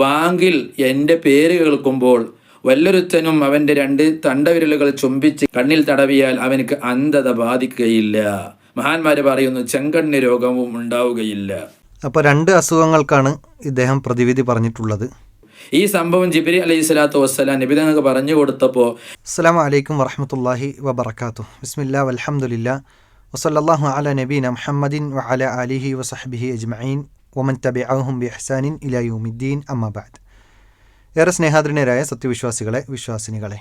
ബാങ്കിൽ എന്റെ പേര് കേൾക്കുമ്പോൾ വല്ലൊരുത്തനും അവന്റെ രണ്ട് തണ്ടവിരലുകൾ ചുംബിച്ച് കണ്ണിൽ തടവിയാൽ അവനക്ക് അന്ധത ബാധിക്കുകയില്ല. മഹാന്മാര് പറയുന്നു ചെങ്കണ്ണ് രോഗവും ഉണ്ടാവുകയില്ല. അപ്പോൾ രണ്ട് അസുഖങ്ങൾക്കാണ് ഇദ്ദേഹം പ്രതിവിധി പറഞ്ഞിട്ടുള്ളത്. ഈ സംഭവം ജിബിരി അലൈഹി സ്വലാത്തു വസ്സലാം നബിതങ്ങൾക്ക് പറഞ്ഞു കൊടുത്തപ്പോൾ അസ്സാം വലൈക്കും വറഹമത്തല്ലാഹി വബർക്കാത്തു ബിസ്മില്ല വലഹമുല്ല വസല്ലാഹു അല നബീന മുഹമ്മദിൻ വഅല അലിഹി വസഹബിഹി അജ്മഈൻ. വമൻ തബിഅഹും ബി ഇഹ്സാനിൻ ഇലാ യൗമിദ്ദീൻ അമ്മാബാദ് ഏറെ സ്നേഹാദ്രനരായ സത്യവിശ്വാസികളെ വിശ്വാസിനികളെ.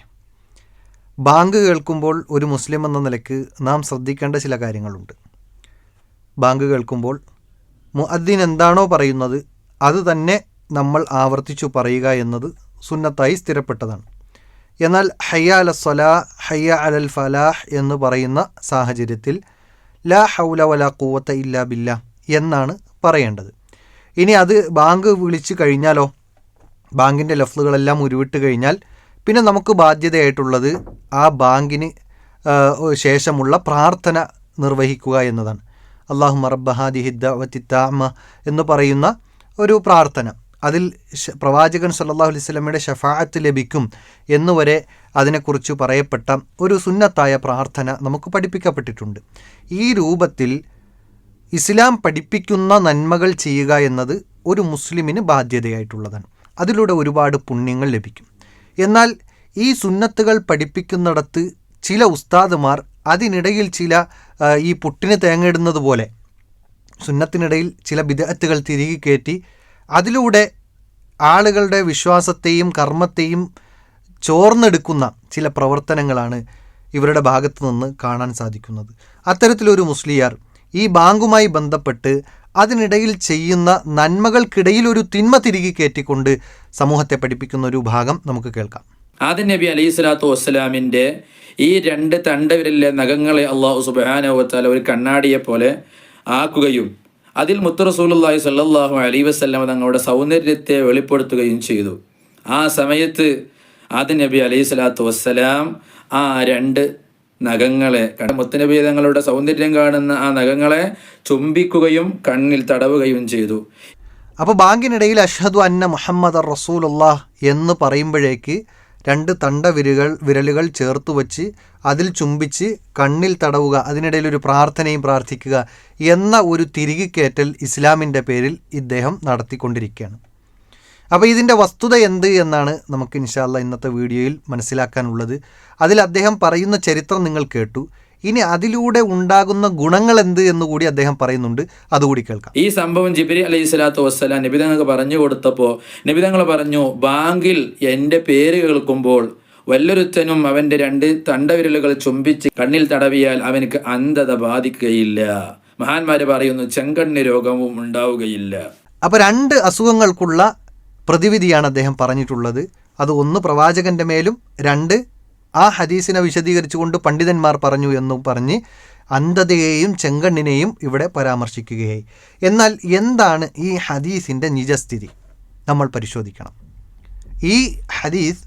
ബാങ്ക് കേൾക്കുമ്പോൾ ഒരു മുസ്ലിം എന്ന നിലയ്ക്ക് നാം ശ്രദ്ധിക്കേണ്ട ചില കാര്യങ്ങളുണ്ട്. ബാങ്ക് കേൾക്കുമ്പോൾ മുഅദ്ദീൻ എന്താണോ പറയുന്നത് അത് തന്നെ നമ്മൾ ആവർത്തിച്ചു പറയുക എന്നത് സുന്നത്തായി സ്ഥിരപ്പെട്ടതാണ്. എന്നാൽ ഹയ്യ അല സ്വലാ ഹയ്യ അലൽ ഫലാഹ് എന്ന് പറയുന്ന സാഹചര്യത്തിൽ ലാ ഹൗല വല കൂവത്ത ഇല്ലാ ബില്ല എന്നാണ് പറയേണ്ടത്. ഇനി അത് ബാങ്ക് വിളിച്ചു കഴിഞ്ഞാലോ? ബാങ്കിന്റെ ലഫ്ലുകളെല്ലാം ഉരുവിട്ട് കഴിഞ്ഞാൽ പിന്നെ നമുക്ക് ബാധ്യതയായിട്ടുള്ളത് ആ ബാങ്കിന് ശേഷമുള്ള പ്രാർത്ഥന നിർവഹിക്കുക എന്നതാണ്. അള്ളാഹു മറബഹാദി ഹിദ്ദാമ എന്ന് പറയുന്ന ഒരു പ്രാർത്ഥന. അതിൽ പ്രവാചകൻ സല്ലാഹു അലൈഹി സ്വലമയുടെ ഷഫാഅത്ത് ലഭിക്കും എന്നുവരെ അതിനെക്കുറിച്ച് പറയപ്പെട്ട ഒരു സുന്നത്തായ പ്രാർത്ഥന നമുക്ക് പഠിപ്പിക്കപ്പെട്ടിട്ടുണ്ട്. ഈ രൂപത്തിൽ ഇസ്ലാം പഠിപ്പിക്കുന്ന നന്മകൾ ചെയ്യുക എന്നത് ഒരു മുസ്ലിമിന് ബാധ്യതയായിട്ടുള്ളതാണ്. അതിലൂടെ ഒരുപാട് പുണ്യങ്ങൾ ലഭിക്കും. എന്നാൽ ഈ സുന്നത്തുകൾ പഠിപ്പിക്കുന്നിടത്ത് ചില ഉസ്താദുമാർ അതിനിടയിൽ ചില ഈ പുട്ടിന് തേങ്ങയിടുന്നത് പോലെ സുന്നത്തിനിടയിൽ ചില വിദഗ്ധകൾ തിരികെ കയറ്റി അതിലൂടെ ആളുകളുടെ വിശ്വാസത്തെയും കർമ്മത്തെയും ചോർന്നെടുക്കുന്ന ചില പ്രവർത്തനങ്ങളാണ് ഇവരുടെ ഭാഗത്തു നിന്ന് കാണാൻ സാധിക്കുന്നത്. അത്തരത്തിലൊരു മുസ്ലിയാർ ഈ ബാങ്കുമായി ബന്ധപ്പെട്ട് അതിനിടയിൽ ചെയ്യുന്ന നന്മകൾക്കിടയിൽ ഒരു തിന്മ തിരികെ കയറ്റിക്കൊണ്ട് സമൂഹത്തെ പഠിപ്പിക്കുന്ന ഒരു ഭാഗം നമുക്ക് കേൾക്കാം. ആദ്യ നബി അലൈഹി സ്വലാത്തു വസ്സലാമിന്റെ ഈ രണ്ട് തണ്ടവിരലിലെ നഖങ്ങളെ അള്ളാഹു സുബാനുവത്താല ഒരു കണ്ണാടിയെ പോലെ ആക്കുകയും അതിൽ മുത്തറസൂലി സ്വല്ലല്ലാഹു അലൈഹി വസല്ലം തങ്ങളുടെ സൗന്ദര്യത്തെ വെളിപ്പെടുത്തുകയും ചെയ്തു. ആ സമയത്ത് ആദ്യ നബി അലൈഹി സ്വലാത്തു വസ്സലാം ആ രണ്ട് നഖങ്ങളെ കണ്ട മുത്തനബി സൗന്ദര്യം കാണുന്ന ആ നഖങ്ങളെ ചുംബിക്കുകയും കണ്ണിൽ തടവുകയും ചെയ്തു. അപ്പോൾ ബാങ്കിനിടയിൽ അഷ്ഹദു അന്ന മുഹമ്മദ് റസൂലുള്ള എന്ന് പറയുമ്പോഴേക്ക് രണ്ട് തണ്ട വിരലുകൾ വിരലുകൾ ചേർത്ത് വച്ച് അതിൽ ചുംബിച്ച് കണ്ണിൽ തടവുക അതിനിടയിൽ ഒരു പ്രാർത്ഥനയും പ്രാർത്ഥിക്കുക എന്ന ഒരു തിരികെ കയറ്റൽ ഇസ്ലാമിന്റെ പേരിൽ ഇദ്ദേഹം നടത്തിക്കൊണ്ടിരിക്കുകയാണ്. അപ്പോൾ ഇതിന്റെ വസ്തുത എന്ത് എന്നാണ് നമുക്ക് ഇൻഷാല്ല ഇന്നത്തെ വീഡിയോയിൽ മനസ്സിലാക്കാനുള്ളത്. അതിൽ അദ്ദേഹം പറയുന്ന ചരിത്രം നിങ്ങൾ കേട്ടു. ഇനി അതിലൂടെ ഉണ്ടാകുന്ന ഗുണങ്ങൾ എന്ത് എന്ന് കൂടി അദ്ദേഹം പറയുന്നുണ്ട്. അതുകൂടി കേൾക്കാം. ഈ സംഭവം ജിബിരി അലൈഹി സ്വലാത്തു വസ്സലാം നിബിതങ്ങൾക്ക് പറഞ്ഞു കൊടുത്തപ്പോൾ നിബിതങ്ങൾ പറഞ്ഞു ബാങ്കിൽ എന്റെ പേര് കേൾക്കുമ്പോൾ വല്ലൊരുത്തനും അവന്റെ രണ്ട് തണ്ടവിരലുകൾ ചുംബിച്ച് കണ്ണിൽ തടവിയാൽ അവനക്ക് അന്ധത ബാധിക്കുകയില്ല. മഹാന്മാര് പറയുന്നു ചെങ്കണ്ണ് രോഗവും ഉണ്ടാവുകയില്ല. അപ്പോൾ രണ്ട് അസുഖങ്ങൾക്കുള്ള പ്രതിവിധിയാണ് അദ്ദേഹം പറഞ്ഞിട്ടുള്ളത്. അത് ഒന്ന് പ്രവാചകന്റെ മേലും രണ്ട് ആ ഹദീസിനെ വിശദീകരിച്ചുകൊണ്ട് പണ്ഡിതന്മാർ പറഞ്ഞു എന്നും പറഞ്ഞ് അന്ധതയെയും ചെങ്കണ്ണിനെയും ഇവിടെ പരാമർശിക്കുകയായി. എന്നാൽ എന്താണ് ഈ ഹദീസിന്റെ നിജസ്ഥിതി? നമ്മൾ പരിശോധിക്കണം. ഈ ഹദീസ്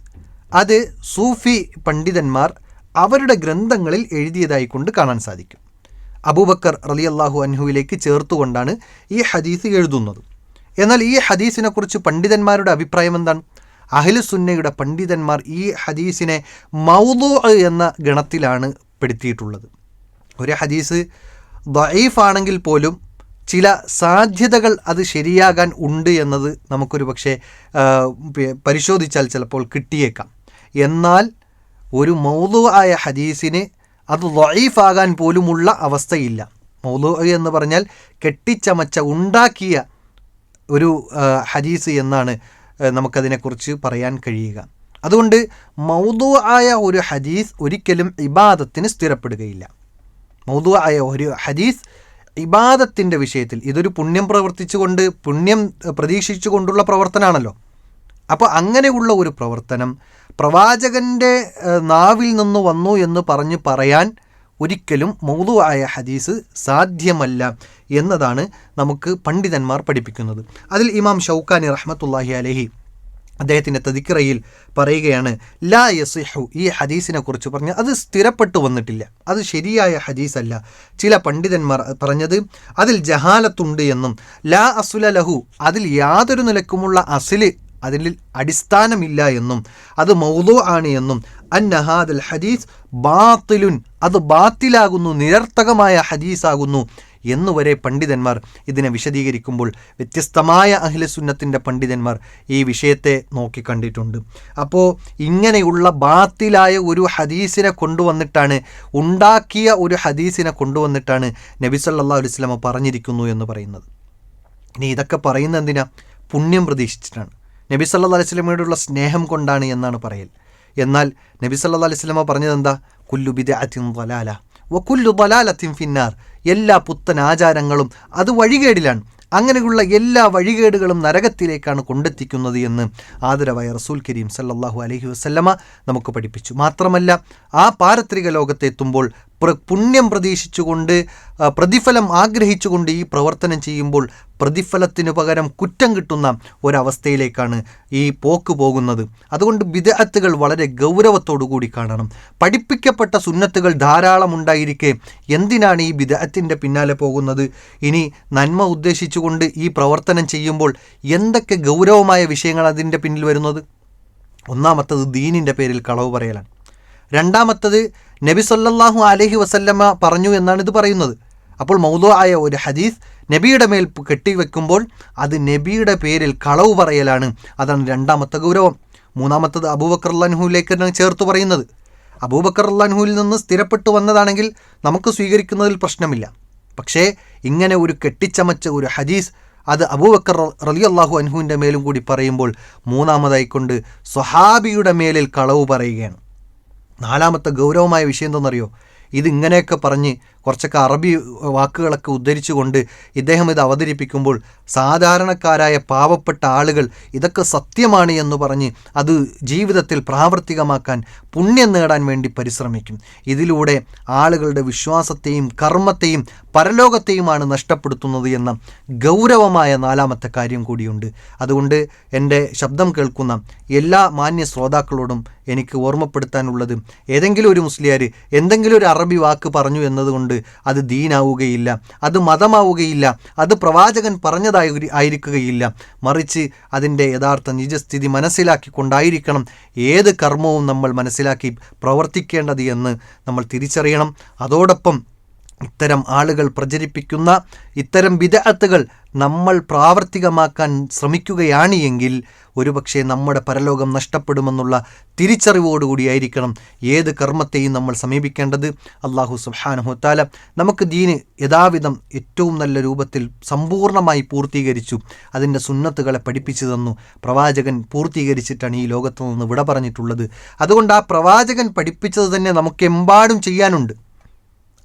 അത് സൂഫി പണ്ഡിതന്മാർ അവരുടെ ഗ്രന്ഥങ്ങളിൽ എഴുതിയതായി കൊണ്ട് കാണാൻ സാധിക്കും. അബൂബക്കർ റളിയല്ലാഹു അൻഹുവിലേക്ക് ചേർത്തുകൊണ്ടാണ് ഈ ഹദീസ് എഴുതുന്നത്. എന്നാൽ ഈ ഹദീസിനെക്കുറിച്ച് പണ്ഡിതന്മാരുടെ അഭിപ്രായം എന്താണ്? അഹ്ലു സുന്നയുടെ പണ്ഡിതന്മാർ ഈ ഹദീസിനെ മൗദു എന്ന ഗണത്തിലാണ് പെടുത്തിയിട്ടുള്ളത്. ഒരു ഹദീസ് ദൈഫാണെങ്കിൽ ആണെങ്കിൽ പോലും ചില സാധ്യതകൾ അത് ശരിയാകാൻ ഉണ്ട് എന്നത് നമുക്കൊരു പക്ഷേ പരിശോധിച്ചാൽ ചിലപ്പോൾ കിട്ടിയേക്കാം. എന്നാൽ ഒരു മൗലു ആയ ഹദീസിന് അത് ദൈഫാകാൻ പോലുമുള്ള അവസ്ഥയില്ല. മൗലു എന്ന് പറഞ്ഞാൽ കെട്ടിച്ചമച്ച ഉണ്ടാക്കിയ ഒരു ഹദീസ് എന്നാണ് നമുക്കതിനെക്കുറിച്ച് പറയാൻ കഴിയുക. അതുകൊണ്ട് മൗതു ആയ ഒരു ഹദീസ് ഒരിക്കലും ഇബാദത്തിന് സ്ഥിരപ്പെടുകയില്ല. മൗതു ആയ ഒരു ഹദീസ് ഇബാദത്തിന്റെ വിഷയത്തിൽ ഇതൊരു പുണ്യം പ്രവർത്തിച്ചുകൊണ്ട് പുണ്യം പ്രതീക്ഷിച്ചു കൊണ്ടുള്ള പ്രവർത്തനമാണല്ലോ അപ്പോൾ അങ്ങനെയുള്ള ഒരു പ്രവർത്തനം പ്രവാചകന്റെ നാവിൽ നിന്ന് വന്നു എന്ന് പറഞ്ഞ് പറയാൻ ഒരിക്കലും മൗതു ആയ ഹദീസ് സാധ്യമല്ല എന്നതാണ് നമുക്ക് പണ്ഡിതന്മാർ പഠിപ്പിക്കുന്നത്. അതിൽ ഇമാം ഷൗക്കാനി റഹ്മത്തുല്ലാഹി അലഹി അദ്ദേഹത്തിന്റെ തതിക്കറയിൽ പറയുകയാണ് ലാ യസിഹു ഈ ഹദീസിനെ കുറിച്ച് പറഞ്ഞ് അത് സ്ഥിരപ്പെട്ടു വന്നിട്ടില്ല. അത് ശരിയായ ഹദീസല്ല. ചില പണ്ഡിതന്മാർ പറഞ്ഞത് അതിൽ ജഹാലത്തുണ്ട് എന്നും ലാ അസുല ലഹു അതിൽ യാതൊരു നിലക്കുമുള്ള അസിൽ അതിൽ അടിസ്ഥാനമില്ല എന്നും അത് മൗദു ആണ് എന്നും അൻ നഹാദൽ ഹദീസ് ബാത്തിലുൻ അത് ബാത്തിലാകുന്നു നിരർത്ഥകമായ ഹദീസാകുന്നു എന്നുവരെ പണ്ഡിതന്മാർ ഇതിനെ വിശദീകരിക്കുമ്പോൾ വ്യത്യസ്തമായ അഖിലസുന്നത്തിന്റെ പണ്ഡിതന്മാർ ഈ വിഷയത്തെ നോക്കിക്കണ്ടിട്ടുണ്ട് അപ്പോൾ ഇങ്ങനെയുള്ള ബാത്തിലായ ഒരു ഹദീസിനെ കൊണ്ടുവന്നിട്ടാണ് ഉണ്ടാക്കിയ ഒരു ഹദീസിനെ കൊണ്ടുവന്നിട്ടാണ് നബി സല്ലാ അലുസ്ലമ പറഞ്ഞിരിക്കുന്നു എന്ന് പറയുന്നത്. ഇനി ഇതൊക്കെ പറയുന്നത് എന്തിനാ? പുണ്യം പ്രതീക്ഷിച്ചിട്ടാണ്. നബി സല്ലാ അലൈഹി സ്വലമയോടുള്ള സ്നേഹം കൊണ്ടാണ് എന്നാണ് പറയൽ. എന്നാൽ നബി സല്ലാ അലൈഹി സ്വലമ പറഞ്ഞത് എന്താ കുല്ലു ബിദഅത്തിൻ ദലാല വക്കുല്ലു ബലാലത്തിൻ ഫിന്നാർ. എല്ലാ പുത്തൻ ആചാരങ്ങളും അത് വഴികേടിലാണ്. അങ്ങനെയുള്ള എല്ലാ വഴികേടുകളും നരകത്തിലേക്കാണ് കൊണ്ടെത്തിക്കുന്നത് എന്ന് ആദരവായ റസൂൽ കരീം സല്ലാഹു അലഹി വസല്ലമ നമുക്ക് പഠിപ്പിച്ചു. മാത്രമല്ല ആ പാരത്രിക ലോകത്തെത്തുമ്പോൾ പുണ്യം പ്രതീക്ഷിച്ചുകൊണ്ട് പ്രതിഫലം ആഗ്രഹിച്ചുകൊണ്ട് ഈ പ്രവർത്തനം ചെയ്യുമ്പോൾ പ്രതിഫലത്തിനു പകരം കുറ്റം കിട്ടുന്ന ഒരവസ്ഥയിലേക്കാണ് ഈ പോക്ക് പോകുന്നത്. അതുകൊണ്ട് വിദഗ്ധത്തുകൾ വളരെ ഗൗരവത്തോടു കൂടി കാണണം. പഠിപ്പിക്കപ്പെട്ട സുന്നത്തുകൾ ധാരാളം ഉണ്ടായിരിക്കെ എന്തിനാണ് ഈ വിദഗ്ധത്തിന്റെ പിന്നാലെ പോകുന്നത്? ഇനി നന്മ ഉദ്ദേശിച്ചുകൊണ്ട് ഈ പ്രവർത്തനം ചെയ്യുമ്പോൾ എന്തൊക്കെ ഗൗരവമായ വിഷയങ്ങൾ അതിന്റെ പിന്നിൽ വരുന്നത്? ഒന്നാമത്തത് ദീനിന്റെ പേരിൽ കളവ് പറയലാണ്. രണ്ടാമത്തത് നബി സല്ലല്ലാഹു അലഹി വസല്ലമ പറഞ്ഞു എന്നാണ് ഇത് പറയുന്നത്. അപ്പോൾ മൗലു ആയ ഒരു ഹദീസ് നബിയുടെ മേൽ കെട്ടിവെക്കുമ്പോൾ അത് നബിയുടെ പേരിൽ കളവ് പറയലാണ്. അതാണ് രണ്ടാമത്തെ ഗൗരവം. മൂന്നാമത്തത് അബൂബക്കർ അള്ളാൻഹുവിലേക്കാണ് ചേർത്ത് പറയുന്നത്. അബൂബക്കർ അള്ളാൻഹുവിൽ നിന്ന് സ്ഥിരപ്പെട്ടു വന്നതാണെങ്കിൽ നമുക്ക് സ്വീകരിക്കുന്നതിൽ പ്രശ്നമില്ല. പക്ഷേ ഇങ്ങനെ ഒരു കെട്ടിച്ചമച്ച ഒരു ഹദീസ് അത് അബൂബക്കർ റലി അള്ളാഹു അൻഹുവിന്റെ മേലും കൂടി പറയുമ്പോൾ മൂന്നാമതായിക്കൊണ്ട് സ്വഹാബിയുടെ മേലിൽ കളവ് പറയുകയാണ്. നാലാമത്തെ ഗൗരവമായ വിഷയം എന്തെന്നറിയോ ഇതിങ്ങനെയൊക്കെ പറഞ്ഞ് കുറച്ചൊക്കെ അറബി വാക്കുകളൊക്കെ ഉദ്ധരിച്ചുകൊണ്ട് ഇദ്ദേഹം ഇത് അവതരിപ്പിക്കുമ്പോൾ സാധാരണക്കാരായ പാവപ്പെട്ട ആളുകൾ ഇതൊക്കെ സത്യമാണ് എന്ന് പറഞ്ഞ് അത് ജീവിതത്തിൽ പ്രാവർത്തികമാക്കാൻ പുണ്യം നേടാൻ വേണ്ടി പരിശ്രമിക്കും. ഇതിലൂടെ ആളുകളുടെ വിശ്വാസത്തെയും കർമ്മത്തെയും പരലോകത്തെയുമാണ് നഷ്ടപ്പെടുത്തുന്നത് എന്ന ഗൗരവമായ നാലാമത്തെ കാര്യം കൂടിയുണ്ട്. അതുകൊണ്ട് എന്റെ ശബ്ദം കേൾക്കുന്ന എല്ലാ മാന്യ ശ്രോതാക്കളോടും എനിക്ക് ഓർമ്മപ്പെടുത്താനുള്ളത് ഏതെങ്കിലും ഒരു മുസ്ലിയാർ എന്തെങ്കിലും ഒരു അറബി വാക്ക് പറഞ്ഞു എന്നതുകൊണ്ട് അത് ദീനാവുകയില്ല അത് മതമാവുകയില്ല അത് പ്രവാചകൻ പറഞ്ഞതായി ആയിരിക്കുകയില്ല. മറിച്ച് അതിന്റെ യഥാർത്ഥ നിജസ്ഥിതി മനസ്സിലാക്കിക്കൊണ്ടായിരിക്കണം ഏത് കർമ്മവും നമ്മൾ മനസ്സിലാക്കി പ്രവർത്തിക്കേണ്ടത് എന്ന് നമ്മൾ തിരിച്ചറിയണം. അതോടൊപ്പം ഇത്തരം ആളുകൾ പ്രചരിപ്പിക്കുന്ന ഇത്തരം വിദഗ്ധകൾ നമ്മൾ പ്രാവർത്തികമാക്കാൻ ശ്രമിക്കുകയാണ് എങ്കിൽ ഒരുപക്ഷെ നമ്മുടെ പരലോകം നഷ്ടപ്പെടുമെന്നുള്ള തിരിച്ചറിവോടുകൂടിയായിരിക്കണം ഏത് കർമ്മത്തെയും നമ്മൾ സമീപിക്കേണ്ടത്. അള്ളാഹു സുഹാനഹുത്താല നമുക്ക് ദീന് യഥാവിധം ഏറ്റവും നല്ല രൂപത്തിൽ സമ്പൂർണമായി പൂർത്തീകരിച്ചു അതിന്റെ സുന്നത്തുകളെ പഠിപ്പിച്ചു തന്നു. പ്രവാചകൻ പൂർത്തീകരിച്ചിട്ടാണ് ഈ ലോകത്തു നിന്ന് വിട പറഞ്ഞിട്ടുള്ളത്. അതുകൊണ്ട് ആ പ്രവാചകൻ പഠിപ്പിച്ചത് തന്നെ നമുക്ക് നമുക്കെമ്പാടും ചെയ്യാനുണ്ട്.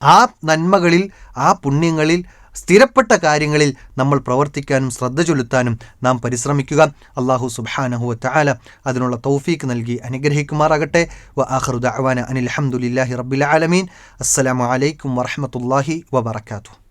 ആ നന്മകളിൽ ആ പുണ്യങ്ങളിൽ സ്ഥിരപ്പെട്ട കാര്യങ്ങളിൽ നമ്മൾ പ്രവർത്തിക്കാനും ശ്രദ്ധ ചൊലുത്താനും നാം പരിശ്രമിക്കുക. അള്ളാഹു സുബാനഹു അതിനുള്ള തൗഫീക്ക് നൽകി അനുഗ്രഹിക്കുമാറാകട്ടെ. വ ആഹ്റുദ അവാന അനിൽ അഹമ്മദുലില്ലാഹി റബ്ബിൽ ആലമീൻ. അസ്സലാമു അലൈക്കും വറഹമത്തല്ലാഹി വബർക്കാത്തു